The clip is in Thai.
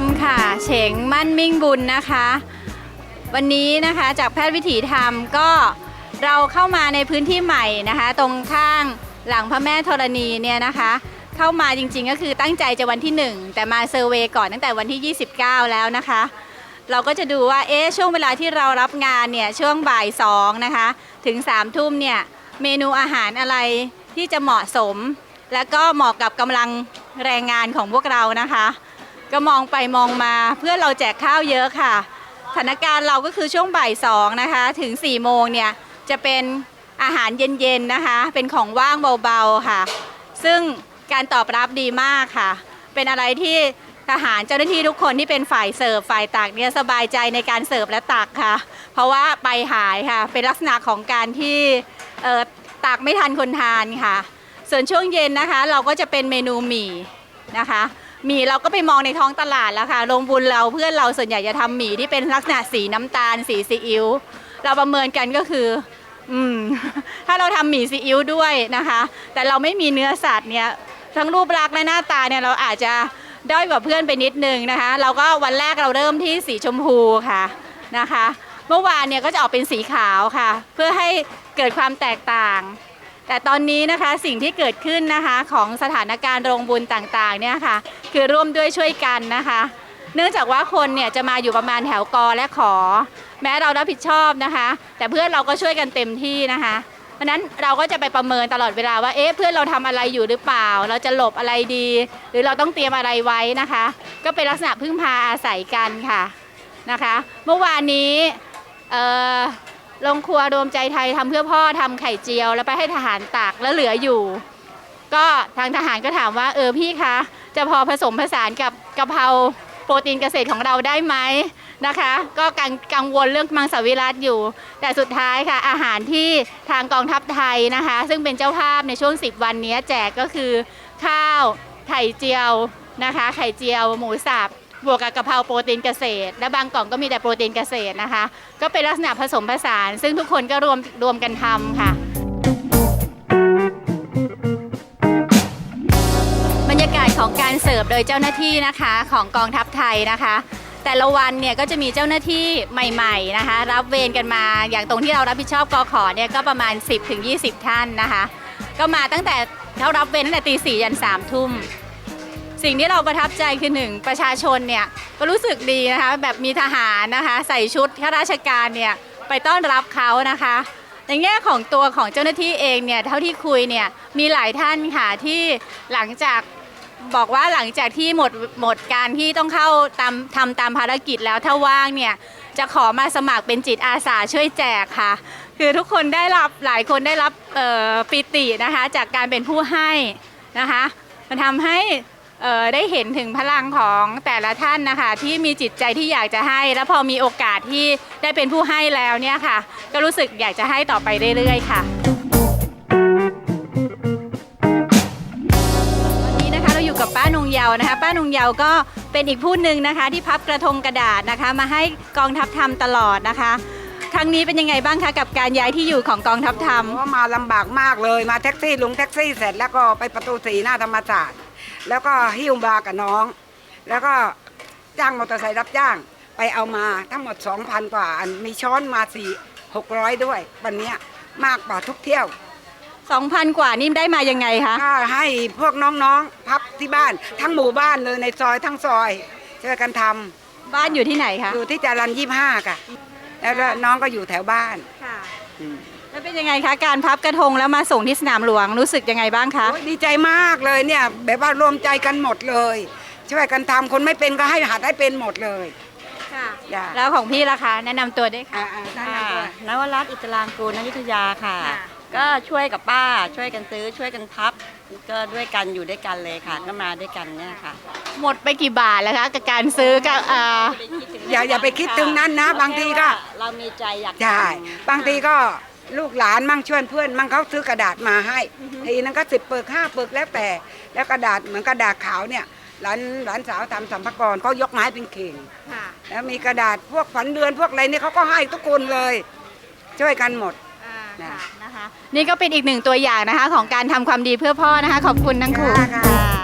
ธรรมค่ะ เฉงมั่นมิ่งบุญนะคะ วันนี้นะคะจากแพทย์วิถีธรรมก็เราเข้ามาในพื้นที่ใหม่นะคะ ตรงข้างหลังพระแม่ธรณีเนี่ยนะคะ เข้ามาจริงๆก็คือตั้งใจจะวันที่ 1 แต่มาเซอร์เวยก่อนตั้งแต่วันที่ 29 แล้วนะคะ เราก็จะดูว่าเอ๊ะช่วงเวลาที่เรารับงานเนี่ยช่วงบ่ายสองนะคะถึง3ามทุ่มเนี่ยเมนูอาหารอะไรที่จะเหมาะสม และก็เหมาะกับกำลังแรงงานของพวกเรานะคะ ก็มองไปมองมาเพื่อเราแจกข้าวเยอะค่ะสถานการณ์เราก็คือช่วงบ่ายสองนะคะถึง4ี่โมงเนี่ยจะเป็นอาหารเย็นๆนะคะ เป็นของว่างเบาๆค่ะ ซึ่งการตอบรับดีมากค่ะ เป็นอะไรที่ทหารเจ้าหน้าที่ทุกคนที่เป็นฝ่ายเสิร์ฟฝ่ายตักเนี่ยสบายใจในการเสิร์ฟและตักค่ะ เพราะว่าไปหายค่ะ เป็นลักษณะของการที่เออตักไม่ทันคนทานค่ะ ส่วนช่วงเย็นนะคะ เราก็จะเป็นเมนูหมี่นะคะ หมี่เราก็ไปมองในท้องตลาดแล้วค่ะโรงบุญเราเพื่อนเราส่วนใหญ่จะทำหมี่ที่เป็นลักษณะสีน้ำตาล สีซีอิ๊วเราประเมินกันก็คือ อืม ถ้าเราทำหมี่ซีอิ๊วด้วยนะคะ แต่เราไม่มีเนื้อสัตว์เนี่ยทั้งรูปลักษณ์และหน้าตาเนี่ยเราอาจจะด้อยกว่าเพื่อนไปนิดนึงนะคะ เราก็วันแรกเราเริ่มที่สีชมพูค่ะนะคะ เมื่อวานเนี่ยก็จะออกเป็นสีขาวค่ะ เพื่อให้เกิดความแตกต่าง แต่ตอนนี้นะคะสิ่งที่เกิดขึ้นนะคะของสถานการณ์โรงบุญต่างๆเนี่ยค่ะคือร่วมด้วยช่วยกันนะคะ เนื่องจากว่าคนเนี่ยจะมาอยู่ประมาณแถวกอและขอ แม้เรารับผิดชอบนะคะ แต่เพื่อนเราก็ช่วยกันเต็มที่นะคะเพราะนั้นเราก็จะไปประเมินตลอดเวลาว่าเอ๊ะเพื่อนเราทำอะไรอยู่หรือเปล่า เราจะหลบอะไรดี หรือเราต้องเตรียมอะไรไว้นะคะ ก็เป็นลักษณะพึ่งพาอาศัยกันค่ะนะคะ เมื่อวานนี้ เอ่อโรงครัวรวมใจไทยทำเพื่อพ่อทำไข่เจียว แล้วไปให้ทหารตักแล้วเหลืออยู่ ก็ทางทหารก็ถามว่า เออพี่คะจะพอผสมผสานกับกะเพราโปรตีนเกษตรของเราได้ไหมนะคะ ก็กังกังวลเรื่องมังสวิรัตอยู่ แต่สุดท้ายค่ะอาหารที่ทางกองทัพไทยนะคะ ซึ่งเป็นเจ้าภาพในช่วง 10 วันนี้แจกก็คือข้าวไข่เจียวนะคะ ไข่เจียวหมูสับ บวกกับกะเพราโปรตีนเกษตร และบางกล่องก็มีแต่โปรตีนเกษตรนะคะ ก็เป็นลักษณะผสมผสาน ซึ่งทุกคนก็รวมรวมกันทำค่ะบรรยากาศของการเสิร์ฟโดยเจ้าหน้าที่นะคะของกองทัพไทยนะคะ แต่ละวันเนี่ยก็จะมีเจ้าหน้าที่ใหม่ๆนะคะ รับเวรกันมาอย่างตรงที่เรารับผิดชอบกอขอเนี่ยก็ประมาณ 10-20ถึง20ท่านนะคะ ก็มาตั้งแต่เขารับเวรตั้งแต่ตีสี่ยันสามทุ่ม สิ่งที่เราประทับใจคือหนึ่งประชาชนเนี่ยก็รู้สึกดีนะคะแบบมีทหารนะคะใส่ชุดข้าราชการเนี่ยไปต้อนรับเขานะคะในแง่ของตัวของเจ้าหน้าที่เองเนี่ยเท่าที่คุยเนี่ยมีหลายท่านค่ะที่หลังจากบอกว่าหลังจากที่หมดหมดการที่ต้องเข้าตามทำตามภารกิจแล้วถ้าว่างเนี่ยจะขอมาสมัครเป็นจิตอาสาช่วยแจกค่ะ คือทุกคนได้รับหลายคนได้รับปิตินะคะจากการเป็นผู้ให้นะคะมันทำให้ เอ่อได้เห็นถึงพลังของแต่ละท่านนะคะ ที่มีจิตใจที่อยากจะให้ แล้วพอมีโอกาสที่ได้เป็นผู้ให้แล้วเนี่ยค่ะ ก็รู้สึกอยากจะให้ต่อไปเรื่อยๆค่ะ วันนี้นะคะเราอยู่กับป้านงเยาวนะคะ ป้านงเยาวก็เป็นอีกผู้หนึ่งนะคะ ที่พับกระทงกระดาษนะคะ มาให้กองทัพทำตลอดนะคะ ครั้งนี้เป็นยังไงบ้างคะกับการย้ายที่อยู่ของกองทัพทำเพราะมาลำบากมากเลยมาแท็กซี่ลงแท็กซี่เสร็จแล้วก็ไปประตูสีหน้าธรรมศาสตร์ แล้วก็หิ้วบากับน้อง แล้วก็จ้างมอเตอร์ไซค์รับจ้างไปเอามาทั้งหมด 2,000 กว่าอันมีช้อนมาสี่หกร้อยด้วย วันเนี้ยมากกว่าทุกเที่ยว 2,000 กว่านี่ได้มายังไงคะถ้าให้พวกน้องๆพับที่บ้านทั้งหมู่บ้านเลยในซอยทั้งซอยช่วยกันทำบ้านอยู่ที่ไหนคะ อยู่ที่จารันยี่ห้าค่ะ แล้วก็น้องก็อยู่แถวบ้านค่ะ อืมแล้วเป็นยังไงคะการพับกระทงแล้วมาส่งที่สนามหลวงรู้สึกยังไงบ้างคะ โอ้ยดีใจมากเลยเนี่ย แบบว่ารวมใจกันหมดเลยช่วยกันทำคนไม่เป็นก็ให้หัดให้เป็นหมดเลยค่ะจ้ะแล้วของพี่ล่ะคะแนะนำตัวด้วยค่ะ อ่าๆนั่นค่ะน่ะตัวนวรัตน์อิสลางกูลอยุธยาค่ะ ค่ะ ก็ช่วยกับป้าช่วยกันซื้อช่วยกันพับ ก็ด้วยกันอยู่ด้วยกันเลยค่ะ ก็มาด้วยกันเนี่ยค่ะหมดไปกี่บาทแล้วคะกับการซื้อกับเอ่ออย่าอย่าไปคิดถึงนั้นนะ บางทีก็เรามีใจอยากใช่ทำบางทีก็ลูกหลานมั่งช่วยเพื่อนมั่งเขาซื้อกระดาษมาให้ทีนั้นก็สิบปึกห้าปึกแล้วแต่ แล้วกระดาษเหมือนกระดาษขาวเนี่ยหลานหลานสาวทำสัมภาระเขายกไม้เป็นเข่ง ค่ะ แล้วมีกระดาษพวกฝันเดือนพวกอะไรเนี่ยเขาก็ให้ทุกคนเลย ช่วยกันหมดอ่านะค่ะ นะคะ นี่ก็เป็นอีกหนึ่งตัวอย่างนะคะ ของการทำความดีเพื่อพ่อนะคะ ขอบคุณทั้งคู่ค่ะ